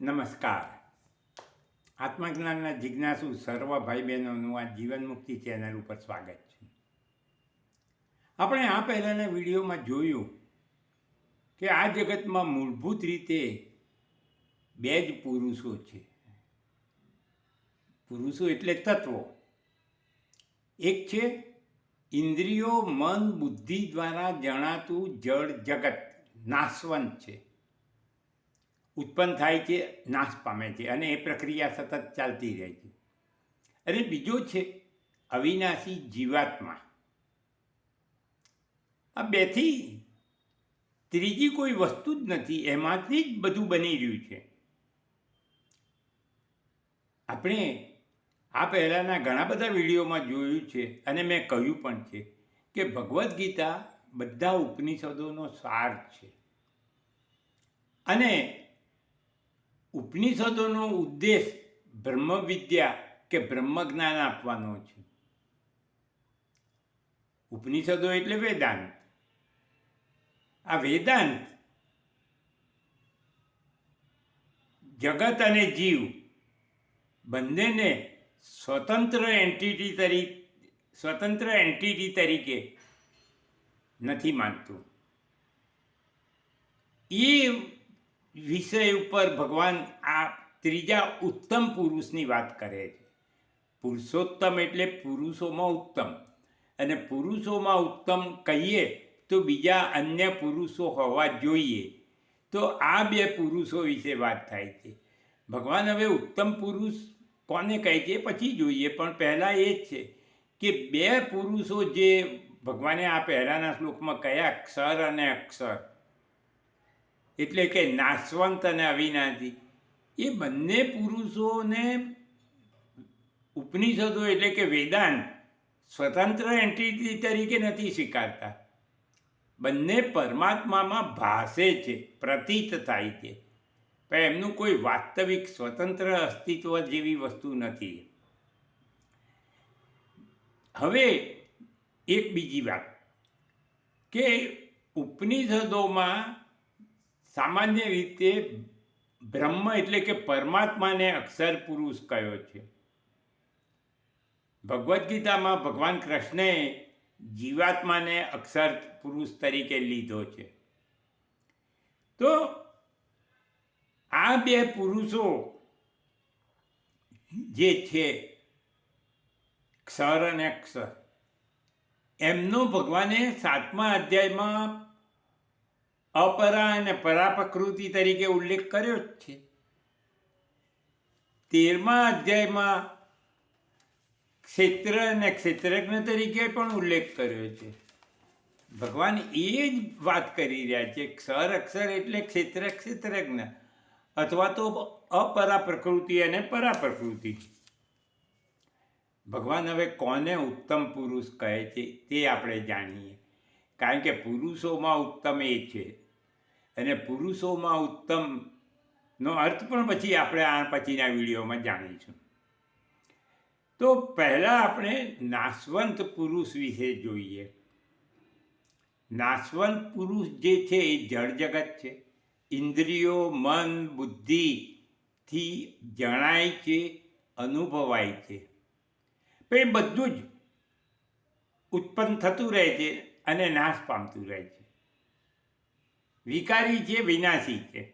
નમસ્કાર. આત્મજ્ઞાનના જિજ્ઞાસુ સર્વ ભાઈ બહેનોનું આ જીવન મુક્તિ ચેનલ ઉપર સ્વાગત છે. આપણે આ પહેલાંના વિડીયોમાં જોયું કે આ જગતમાં મૂળભૂત રીતે બે જ પુરુષો છે. પુરુષો એટલે તત્વો. એક છે ઇન્દ્રિયો, મન, બુદ્ધિ દ્વારા જણાતું જળ જગત, નાશવંત છે. ઉત્પન્ન થાય છે, નાશ પામે છે અને એ પ્રક્રિયા સતત ચાલતી રહે છે. અને બીજો છે અવિનાશી જીવાત્મા. આ બેથી ત્રીજી કોઈ વસ્તુ જ નથી એમાંથી જ બધું બની રહ્યું છે. આપણે આ પહેલાંના ઘણા બધા વિડીયોમાં જોયું છે અને મેં કહ્યું પણ છે કે ભગવદ્ ગીતા બધા ઉપનિષદોનો સાર છે. અને ઉપનિષદોનો ઉદ્દેશ બ્રહ્મવિદ્યા કે બ્રહ્મ જ્ઞાન આપવાનો છે? ઉપનિષદો એટલે વેદાંત. આ વેદાંત જગત અને જીવ બંનેને સ્વતંત્ર એન્ટિટી તરીકે સ્વતંત્ર એન્ટિટી તરીકે નથી માનતું. એ વિષય ઉપર ભગવાન આ ત્રીજા ઉત્તમ પુરુષની વાત કરે છે. પુરુષોત્તમ એટલે પુરુષોમાં ઉત્તમ. અને પુરુષોમાં ઉત્તમ કહીએ તો બીજા અન્ય પુરુષો હોવા જોઈએ. તો આ બે પુરુષો વિશે વાત થાય છે. ભગવાન હવે ઉત્તમ પુરુષ કોને કહે છે પછી જોઈએ, પણ પહેલાં એ જ છે કે બે પુરુષો જે ભગવાને આ પહેલાંના શ્લોકમાં કયા ક્ષર અને અક્ષર એટલે કે નાશવંત અને અવિનાશી એ બંને પુરુષોને ઉપનિષદો એટલે કે વેદાંત સ્વતંત્ર એન્ટિટી તરીકે નથી સ્વીકારતા. બંને પરમાત્મામાં ભાસે છે, પ્રતીત થાય છે. પણ એમનું કોઈ વાસ્તવિક સ્વતંત્ર અસ્તિત્વ જેવી વસ્તુ નથી. હવે એક બીજી વાત કે ઉપનિષદોમાં સામાન્ય રીતે બ્રહ્મ એટલે કે પરમાત્માને અક્ષર પુરુષ કયો છે? ભગવદ્ ગીતામાં ભગવાન કૃષ્ણએ જીવાત્માને અક્ષર પુરુષ તરીકે લીધો છે. તો આ બે પુરુષો જે છે, ક્ષર અને અક્ષર, એમનો ભગવાને સાતમા અધ્યાયમાં અપરા અને પરા પ્રકૃતિ તરીકે ઉલ્લેખ કર્યો જ છે. તેરમા અધ્યાયમાં ક્ષેત્ર અને ક્ષેત્રજ્ઞ તરીકે પણ ઉલ્લેખ કર્યો છે. ભગવાન એ જ વાત કરી રહ્યા છે ક્ષર અક્ષર એટલે ક્ષેત્ર, ક્ષેત્રજ્ઞ અથવા તો અપરા પ્રકૃતિ અને પરા પ્રકૃતિ ભગવાન હવે કોને ઉત્તમ પુરુષ કહે છે તે આપણે જાણીએ. કારણ કે પુરુષોમાં ઉત્તમ એ છે. અને પુરુષોમાં ઉત્તમનો અર્થ પણ પછી આપણે આ પછીના વિડીયોમાં જાણીશું. તો પહેલાં આપણે નાશવંત પુરુષ વિશે જોઈએ. નાશવંત પુરુષ જે છે એ જળ જગત છે. ઇન્દ્રિયો, મન બુદ્ધિથી જણાય છે, અનુભવાય છે. એ બધું જ ઉત્પન્ન થતું રહે છે અને નાશ પામતું રહે છે. વિકારી છે વિનાશી છે.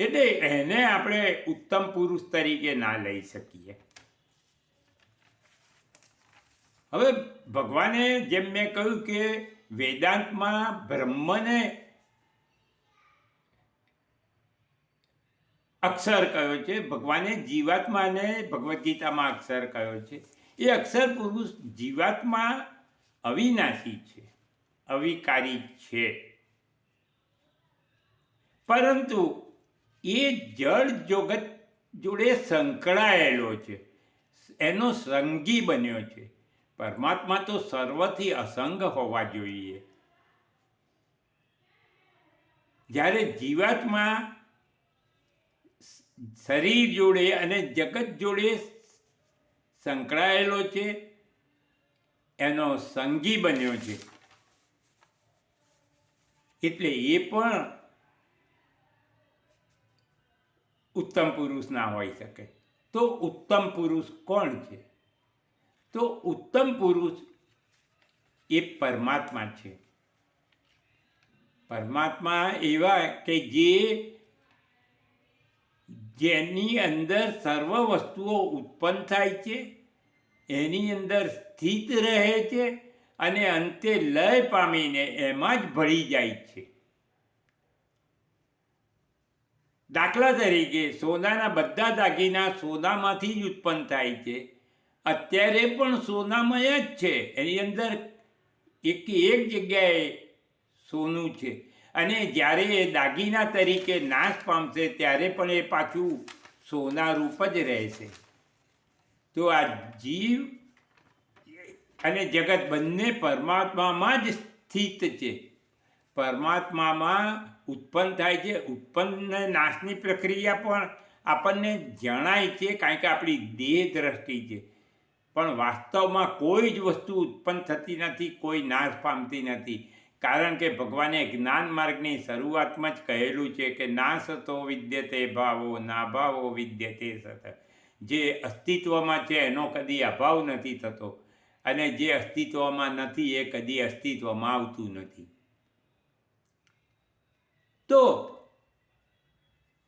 એટલે એને આપણે ઉત્તમ પુરુષ તરીકે ના લઈ શકીએ. હવે ભગવાને જેમ મેં કહ્યું કે વેદાંતમાં બ્રહ્મને અક્ષર કયો છે? ભગવાને જીવાત્માને ભગવદ્ ગીતામાં અક્ષર કયો છે? એ અક્ષર પુરુષ જીવાત્મા અવિનાશી છે. અવિકારી છે. પરંતુ એ જળ જગત જોડે સંકળાયેલો છે. એનો સંગી બન્યો છે. પરમાત્મા તો સર્વથી અસંગ હોવા જોઈએ. જ્યારે જીવાત્મા શરીર જોડે અને જગત જોડે સંકળાયેલો છે, એનો સંગી બન્યો છે. એટલે એ પણ ઉત્તમ પુરુષ ના હોઈ શકે. તો ઉત્તમ પુરુષ કોણ છે? તો ઉત્તમ પુરુષ એ પરમાત્મા છે. પરમાત્મા એવા કે જે જેની અંદર સર્વ વસ્તુઓ ઉત્પન્ન થાય છે, એની અંદર સ્થિત રહે છે અને અંતે લય પામીને એમાં જ ભળી જાય છે. દાખલા તરીકે સોનાના બધા દાગીના સોનામાંથી જ ઉત્પન્ન થાય છે. અત્યારે પણ સોનામય જ છે. એની અંદર એક એક જગ્યાએ સોનું છે. અને જ્યારે એ દાગીના તરીકે નાશ પામશે, ત્યારે પણ એ પાછું સોના રૂપ જ રહેશે. તો આ જીવ અને જગત બંને પરમાત્મામાં જ સ્થિત છે. પરમાત્મામાં ઉત્પન્ન થાય છે. ઉત્પન્ન નાશની પ્રક્રિયા પણ આપણને જણાય છે, કારણ કે આપણી દેહ દ્રષ્ટિ છે. પણ વાસ્તવમાં કોઈ જ વસ્તુ ઉત્પન્ન થતી નથી, કોઈ નાશ પામતી નથી. કારણ કે ભગવાને જ્ઞાન માર્ગની શરૂઆતમાં જ કહેલું છે કે ના વિદ્ય વિદ્યતે ભાવો, ના ભાવો વિદ્યતે સત. જે અસ્તિત્વમાં છે એનો કદી અભાવ નથી થતો. અને જે અસ્તિત્વમાં નથી એ કદી અસ્તિત્વમાં આવતું નથી. તો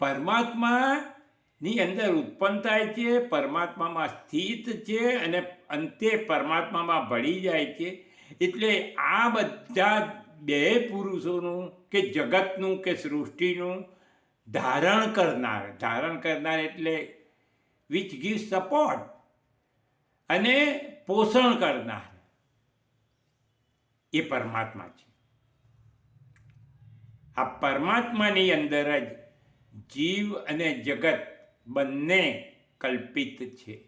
પરમાત્માની અંદર ઉત્પન્ન થાય છે, પરમાત્મામાં સ્થિત છે અને અંતે પરમાત્મામાં ભળી જાય છે. એટલે આ બધા બે પુરુષોનું કે જગતનું કે સૃષ્ટિનું ધારણ કરનાર ધારણ કરનાર એટલે વિચ ગીવ સપોર્ટ અને પોષણ કરનાર એ પરમાત્મા છે. આ પરમાત્માની અંદર જ જીવ અને જગત બંને કલ્પિત છે.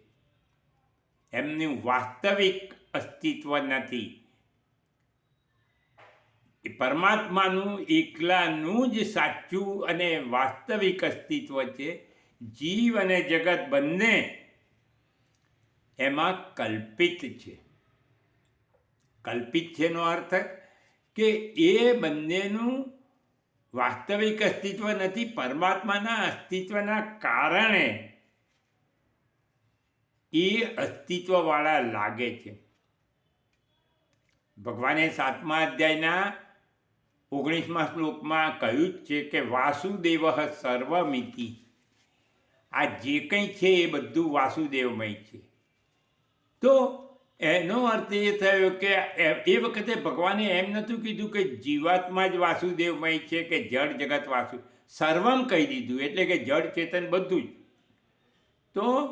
એમનું વાસ્તવિક અસ્તિત્વ નથી. પરમાત્માનું એકલાનું જ સાચું અને વાસ્તવિક અસ્તિત્વ છે. જીવ અને જગત બંને એમાં કલ્પિત છે. કલ્પિત છેનો અર્થ કે એ બંનેનું વાસ્તવિક અસ્તિત્વ નથી, પરમાત્માના અસ્તિત્વના કારણે એ અસ્તિત્વવાળા લાગે છે. ભગવાને સાતમા અધ્યાયના ઓગણીસમા શ્લોકમાં કહ્યું જ છે કે વાસુદેવ સર્વમિતિ. આ જે કંઈ છે એ બધું વાસુદેવમય છે. તો એનો અર્થ એ થયો કે એ- વખતે ભગવાને એમ નહોતું કીધું કે જીવાત્મા જ વાસુદેવમય છે કે જળ જગત વાસુ. સર્વમ કહી દીધું, એટલે કે જળ ચેતન બધું જ. તો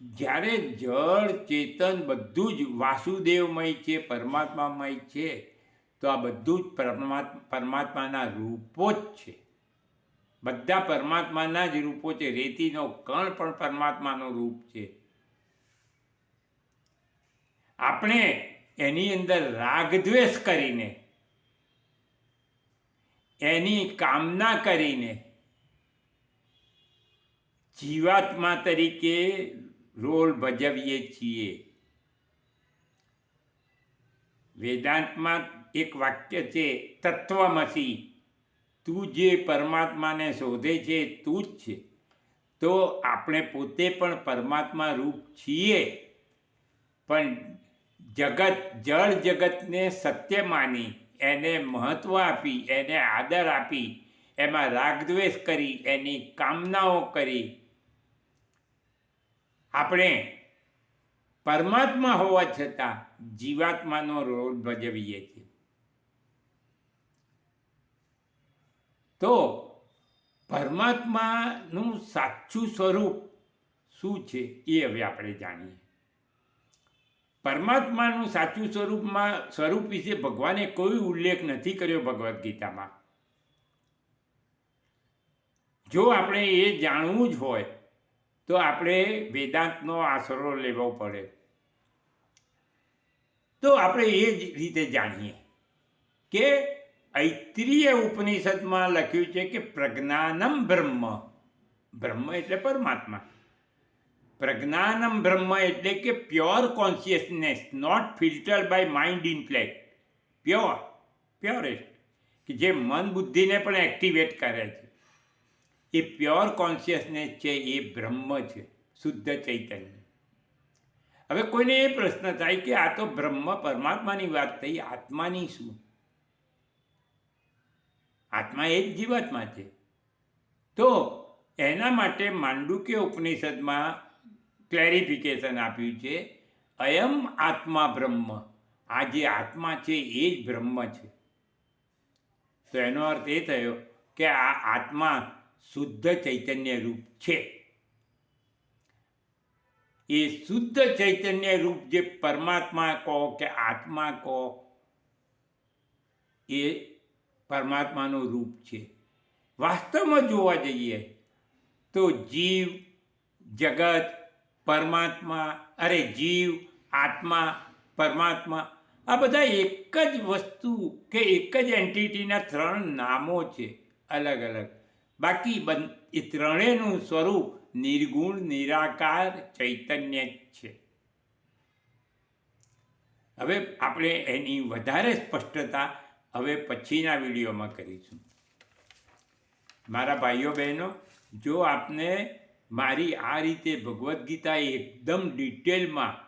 જ્યારે જળ ચેતન બધું જ વાસુદેવમય છે, પરમાત્મામય છે, તો આ બધું જ પરમાત્મા, પરમાત્માના રૂપો જ છે. બધા પરમાત્માના જ રૂપો છે. રેતીનો કણ પણ પરમાત્માનો રૂપ છે. આપણે એની અંદર રાગદ્વેષ કરીને, એની કામના કરીને જીવાત્મા તરીકે રોલ ભજવીએ છીએ. વેદાંતમાં એક વાક્ય છે, તત્વમસી, તું જે પરમાત્માને શોધે છે તું જ છે. તો આપણે પોતે પણ પરમાત્મા રૂપ છીએ, પણ જગત, જળ જગતને સત્ય માની, એને મહત્ત્વ આપી, એને આદર આપી, એમાં રાગદ્વેષ કરી, એની કામનાઓ કરી. આપણે પરમાત્મા હોવા છતાં જીવાત્માનો રોલ ભજવીએ છીએ. તો પરમાત્માનું સાચું સ્વરૂપ શું છે એ હવે આપણે જાણીએ. પરમાત્માનું સાચું સ્વરૂપમાં, સ્વરૂપ વિશે ભગવાને કોઈ ઉલ્લેખ નથી કર્યો ભગવદ્ ગીતામાં. જો આપણે એ જાણવું જ હોય, તો આપણે વેદાંતનો આશરો લેવો પડે. તો આપણે એ જ રીતે જાણીએ કે ઐત્રીય ઉપનિષદમાં લખ્યું છે કે પ્રજ્ઞાનમ બ્રહ્મ. બ્રહ્મ એટલે પરમાત્મા. પ્રજ્ઞાનમ બ્રહ્મ એટલે કે pure consciousness not filter by mind intellect pure purest કે જે મન બુદ્ધિને પણ એક્ટિવેટ કરે છે. એ પ્યોર કોન્શિયસનેસ છે, એ બ્રહ્મ છે, શુદ્ધ ચૈતન્ય. હવે કોઈને એ પ્રશ્ન થાય કે આ તો બ્રહ્મ પરમાત્માની વાત થઈ, આત્માની શું? આત્મા એ જ જીવાત્મા છે. તો એના માટે માંડુક્ય ઉપનિષદમાં ક્લેરિફિકેશન આપ્યું છે, અયમ આત્મા બ્રહ્મ. આ જે આત્મા છે, એ જ બ્રહ્મ છે. તો એનો અર્થ એ થયો કે આ આત્મા શુદ્ધ ચૈતન્ય રૂપ છે. એ શુદ્ધ ચૈતન્ય રૂપ જે પરમાત્મા કહો કે આત્મા કહો, એ પરમાત્માનું રૂપ છે. વાસ્તવમાં જોવા જઈએ તો જીવ, જગત પરમાત્મા, અરે જીવ, આત્મા, પરમાત્મા, આ બધા એક જ વસ્તુ કે એક જ એન્ટિટીના ત્રણ નામો છે, અલગ અલગ. બાકી બન, એ ત્રણેયનું સ્વરૂપ નિર્ગુણ, નિરાકાર, ચૈતન્ય જ છે. હવે આપણે એની વધારે સ્પષ્ટતા હવે પછીના વિડીયોમાં કરીશું. મારા ભાઈઓ બહેનો, જો આપને મારી આ રીતે ભગવદ્ ગીતા એકદમ ડિટેલમાં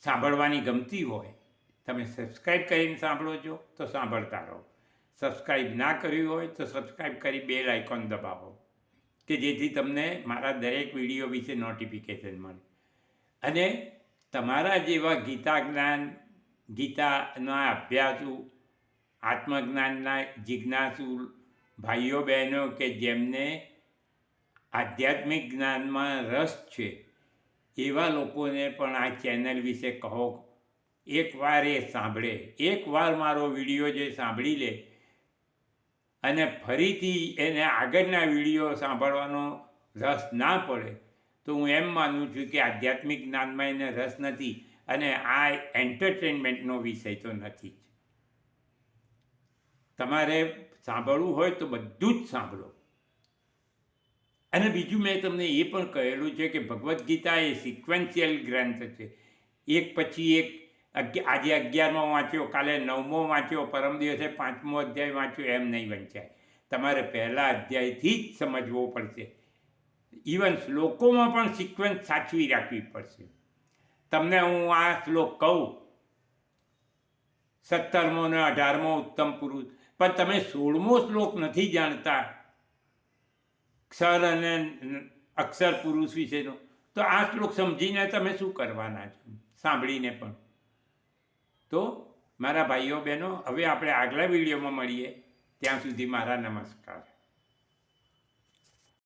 સાંભળવાની ગમતી હોય, તમે સબસ્ક્રાઈબ કરીને સાંભળો છો તો સાંભળતા રહો. સબસ્ક્રાઈબ ના કર્યું હોય, તો સબસ્ક્રાઈબ કરી બેલ આઇકોન દબાવો, કે જેથી તમને મારા દરેક વીડિયો વિશે નોટિફિકેશન મળે. અને તમારા જેવા ગીતા જ્ઞાન ગીતાના અભ્યાસુ, આત્મજ્ઞાનના જિજ્ઞાસુ ભાઈઓ બહેનો કે જેમને આધ્યાત્મિક જ્ઞાનમાં રસ છે, એવા લોકોને પણ આ ચેનલ વિશે કહો. એકવાર એ સાંભળે. એકવાર મારો વીડિયો જે સાંભળી લે અને ફરીથી એને આગળના વીડિયો સાંભળવાનો રસ ના પડે, તો હું એમ માનું છું કે આધ્યાત્મિક જ્ઞાનમાં એને રસ નથી અને આ એન્ટરટેનમેન્ટનો વિષય તો નથી જ. તમારે સાંભળવું હોય તો બધું જ સાંભળો. અને બીજું મેં તમને એ પણ કહેલું છે કે ભગવદ્ ગીતા એ સિક્વન્શિયલ ગ્રંથ છે. એક પછી એક આજે અગિયારમો વાંચ્યો, કાલે નવમો વાંચ્યો, પરમ દિવસે પાંચમો અધ્યાય વાંચ્યો, એમ નહીં વંચાય. તમારે પહેલા અધ્યાયથી જ સમજવો પડશે. ઇવન શ્લોકોમાં પણ સિક્વન્સ સાચવી રાખવી પડશે. તમને હું આ શ્લોક કહું. સત્તરમો ને અઢારમો ઉત્તમ પુરુષ પણ તમે સોળમો શ્લોક નથી જાણતા. ક્ષર અને અક્ષર પુરુષ વિશેનો. તો આ શ્લોક સમજીને તમે શું કરવાના છો? સાંભળીને પણ. તો મારા ભાઈઓ બહેનો, હવે આપણે આગલા વિડીયોમાં મળીએ. ત્યાં સુધી મારા નમસ્કાર.